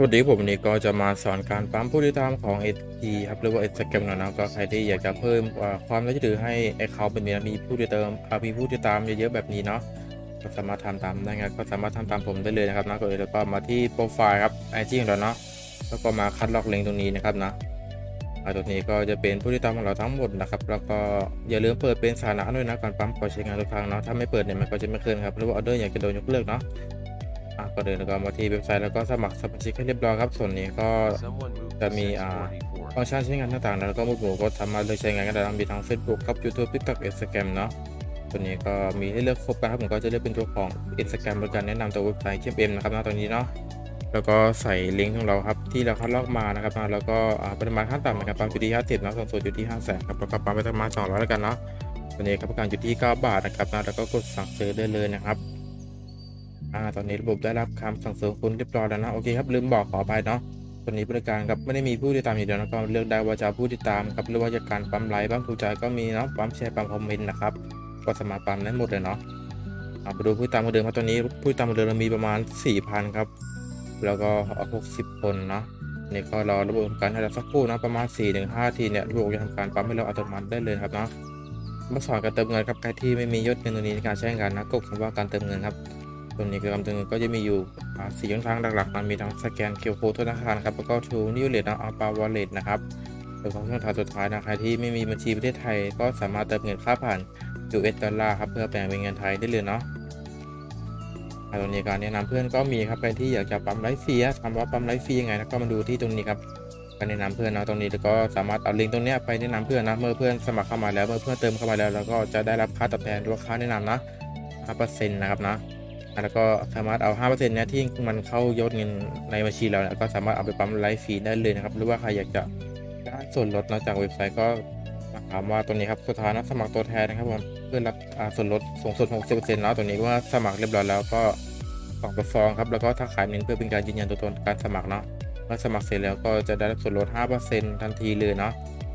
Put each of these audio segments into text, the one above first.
สวัสดีผมวันนี้ก็จะมาสอนการปั๊มผู้ติดตามของ SG ครับหรือว่า Instagram หน่อยนะก็ใครที่อยากจะเพิ่มความน่าเชื่อถือให้ไอเขาเป็นมีมีผู้ติดตามมีผู้ติดตามเยอะๆแบบนี้เนาะก็สามารถทำตามได้ครับก็สามารถทำตามผมได้เลยนะครับนะก็เลยแล้วก็มาที่โปรไฟล์ครับ IG ของเราเนาะแล้วก็มาคัดลอกลิงก์ตรงนี้นะครับนะอ่าตรงนี้ก็จะเป็นผู้ติดตามของเราทั้งหมดนะครับแล้วก็อย่าลืมเปิดเป็นสาธารณะด้วยนะก่อนปั๊มก่อนใช้งานทุกครั้งเนาะถ้าไม่เปิดเนี่ยมันก็จะไม่ขึ้นครับหรือว่าออเดอร์อยากจะโดนยกเลิกเนาะ อะก็เดินแล้วก็มาที่เว็บไซต์แล้วก็สมัครสมาชิกให้เรียบร้อยครับ ส่วนนี้ก็จะมีอ่าอ่าฟังก์ชันใช้งานต่างๆแล้วก็มุดหมู่ก็สามารถเลือกใช้งานกันได้ทั้งมีทั้ง Facebook ครับ YouTube TikTok Instagram เนาะตัวนี้ก็มีให้เลือกครบกันครับผมก็จะเลือกเป็นตัวของ Instagram บริการแนะนำตัวเว็บไซต์เข้มเอ็มนะครับนะตรงนี้เนาะแล้วก็ใส่ลิงก์ของเราครับที่เราคัดลอกมานะครับนะแล้วก็อ่าปริมาณขั้นต่ำนะครับปั๊มอยู่ที่50นะส่วนสูงอยู่ที่5แสนครับแล้วก็ปั๊มไปประมาณ200แล้วกันเนาะตัวนี้ครับประกันอยู่ที่9บาทนะครับนะแล้วก็กดสั่งซื้อได้เลยนะครับ อ่าตอนนี้ระบบได้รับคำสั่งเสริมคุณเรียบร้อยแล้วนะโอเคครับลืมบอกขอไปเนาะตอนนี้บริการครับไม่ได้มีผู้ติดตามอย่างเดียวนะก็เลือกได้ว่าจะผู้ติดตามครับหรือว่าจะการปั๊มไลค์ปั๊มถูกใจก็มีเนาะปั๊มแชร์ปั๊มคอมเมนต์นะครับก็สามารถปั๊มได้หมดเลยเนาะเอาไปดูผู้ติดตามคนเดิมครับตอนนี้ผู้ติดตามคนเดิมเรามีประมาณ 4,000ครับแล้วก็ 60 คนเนาะนี่ก็รอระบบทำการให้เราสักครู่นะประมาณ 4-5ทีเนี่ยระบบจะทำการปั๊มให้เราอัตโนมัติได้เลยครับเนาะมาสอนการเติมเงินครับใครที่ไม่มียอดเงินตรงนี้ในการใช้งานนะกดคำว่าการเติมเงินครับ ตัวนี้คือคำเตือนก็จะมีอยู่สี่ช่องทางหลักๆมันมีทั้งสแกนเคอร์โค้ดธนาคารครับแล้วก็ทูนิวเลตนะอัลปาวอลเล็ตนะครับแล้วก็ช่องทางสุดท้ายนะใครที่ไม่มีบัญชีประเทศไทย ก็สามารถเติมเงินค่าผ่าน US ดอลลาร์ครับเพื่อแปลงเป็นเงินไทยได้เลยเนาะอาตัวนี้การแนะนำเพื่อนก็มีครับใครที่อยากจะปั๊มไลฟ์ฟรีอะคำว่าปั๊มไลฟ์ฟรียังไงนะก็มาดูที่ตรงนี้ครับการแนะนำเพื่อนนะตรงนี้แล้วก็สามารถเอาลิงก์ตรงนี้ไปแนะนำเพื่อนนะเมื่อเพื่อนสมัครเข้ามาแล้วเมื่อเพื่อนเติมเข้ามาแล้วแล้วก็จะได้รับค่าตอบแทนหรือว่าค่าแนะนำนะ5%นะครับนะ แล้วก็สามารถเอา5%เนี่ยที่มันเข้ายอดเงินในบัญชีเราเนี่ยก็สามารถเอาไปปั๊มไลฟ์ฟรีได้เลยนะครับ หรือว่าใครอยากจะได้ส่วนลดนอกจากเว็บไซต์ก็ถามว่าตัวนี้ครับสถานะสมัครตัวแทนนะครับผมเพื่อรับส่วนลดสูงสุด 60%เนาะตัวนี้ว่าสมัครเรียบร้อยแล้วก็กรอกตัวฟองครับแล้วก็ถ้าขายเน้นเพื่อเป็นการยืนยันตัวตนการสมัครเนาะเมื่อสมัครเสร็จแล้วก็จะได้รับส่วนลด 5%ทันทีเลยเนาะ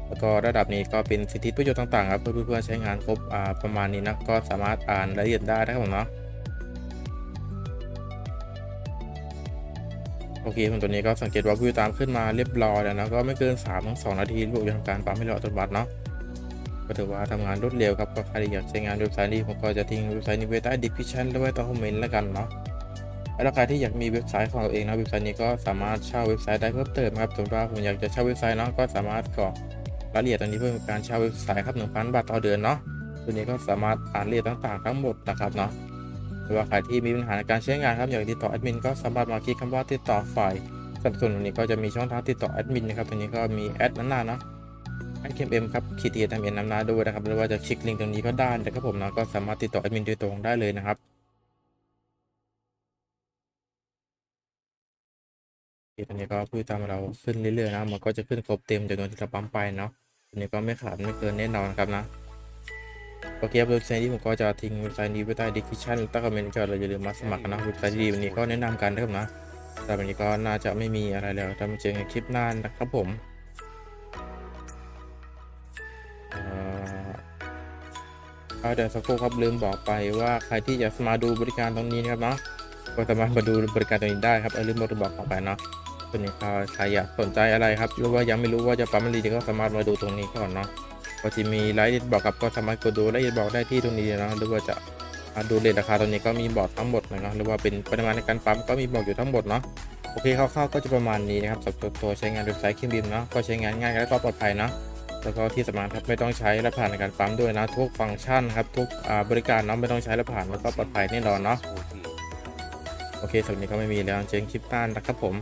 แล้วก็ระดับนี้ก็เป็นสิทธิประโยชน์ต่างๆครับเพื่อเพื่อใช้งานครบประมาณนี้นะก็สามารถอ่านรายละเอียดได้นะครับผมเนาะ โอเคผมตัวนี้ก็สังเกตว่าผู้ติดตามขึ้นมาเรียบร้อยแล้วนะก็ไม่เกิน3ามถึงสนาทีระบบจะทำการปั๊มให้เราอัตโนมัติเนาะก็ถือว่าทำงานรวดเร็วครับก็ใครอยากใช้งานเว็บไซต์นี้ผมก็จะทิ้งเว็บไซต์นี้ไว้ใต้ดีพิชันหรือไว้ใต้คอมเมนต์แล้วกันเนาะแล้วใครที่อยากมีเว็บไซต์ของตัวเองนะเว็บไซต์นี้ก็สามารถเช่าเว็บไซต์ได้เพิ่มเติมครับสมมติว่าผมอยากจะเช่าเว็บไซต์เนาะก็สามารถกรอกรายละเอียดตรงนี้เพื่อการเช่าเว็บไซต์ครับ1,000 บาทต่อเดือนเนาะตัวนี้ก็สามารถอ่านรายละเอียดต่างๆทั้งหมดนะครับเนาะ หรือว่าใครที่มีปัญหาในการใช้งานครับอยากติดต่อแอดมินก็สามารถมาคลิกคำว่าติดต่อฝ่ายสนับสนุนตรงนี้ก็จะมีช่องทางติดต่อแอดมินนะครับตรงนี้ก็มีแอดนั้นหน้าเนาะแอดเคมเอ็มครับขีดเทียทำเอ็นน้ำหน้าด้วยนะครับหรือว่าจะคลิกลิงก์ตรงนี้ก็ได้นะครับผมนะก็สามารถติดต่อแอดมินโดยตรงได้เลยนะครับตอนนี้ก็พูดตามเราขึ้นเรื่อยๆนะมันก็จะขึ้นครบเต็มจำนวนที่เราปั๊มไปเนาะตอนนี้ก็ไม่ขาดไม่เกินแน่นอนครับนะ โอเคครับเว็บไซต์นี้ผมก็จะทิ้งเว็บไซต์นี้ไว้ใต้ดีคริปชั่นใต้คอมเมนต์ก็เราอย่าลืมมาสมัครกันนะเว็บไซต์ดีวันนี้ก็แนะนำกันนะครับนะแต่วันนี้ก็น่าจะไม่มีอะไรแล้วถ้ามาเจอกันคลิปหน้านะครับผมเอาเดี๋ยวสักครู่ครับลืมบอกไปว่าใครที่อยากมาดูบริการตรงนี้นะครับเนาะก็สามารถมาดูบริการตรงนี้ได้ครับเออลืมบอกบอกออกไปเนาะตัวนี้ใครอยากสนใจอะไรครับหรือว่ายังไม่รู้ว่าจะปั๊มอะไรดีก็สามารถมาดูตรงนี้ก่อนเนาะ ก็จะมีรายละเอียดบอกครับก็สามารถกดดูรายละเอียดบอกได้ที่ตรงนี้นะหรือว่าจะดูเรทราคาตรงนี้ก็มีบอกทั้งหมดเลยเนาะหรือว่าเป็นปริมาณในการปั๊มก็มีบอกอยู่ทั้งหมดเนาะโอเคคร่าวๆก็จะประมาณนี้นะครับสำหรับตัวใช้งานเว็บไซต์คิมบิมเนาะก็ใช้งานง่ายและก็ปลอดภัยเนาะแล้วก็ที่สำคัญครับไม่ต้องใช้รหัสผ่านในการปั๊มด้วยนะทุกฟังก์ชันครับทุกบริการเนาะไม่ต้องใช้รหัสผ่านแล้วก็ปลอดภัยแน่นอนเนาะโอเคสำหรับนี้ก็ไม่มีแล้วเจอกันคลิปหน้านะครับผม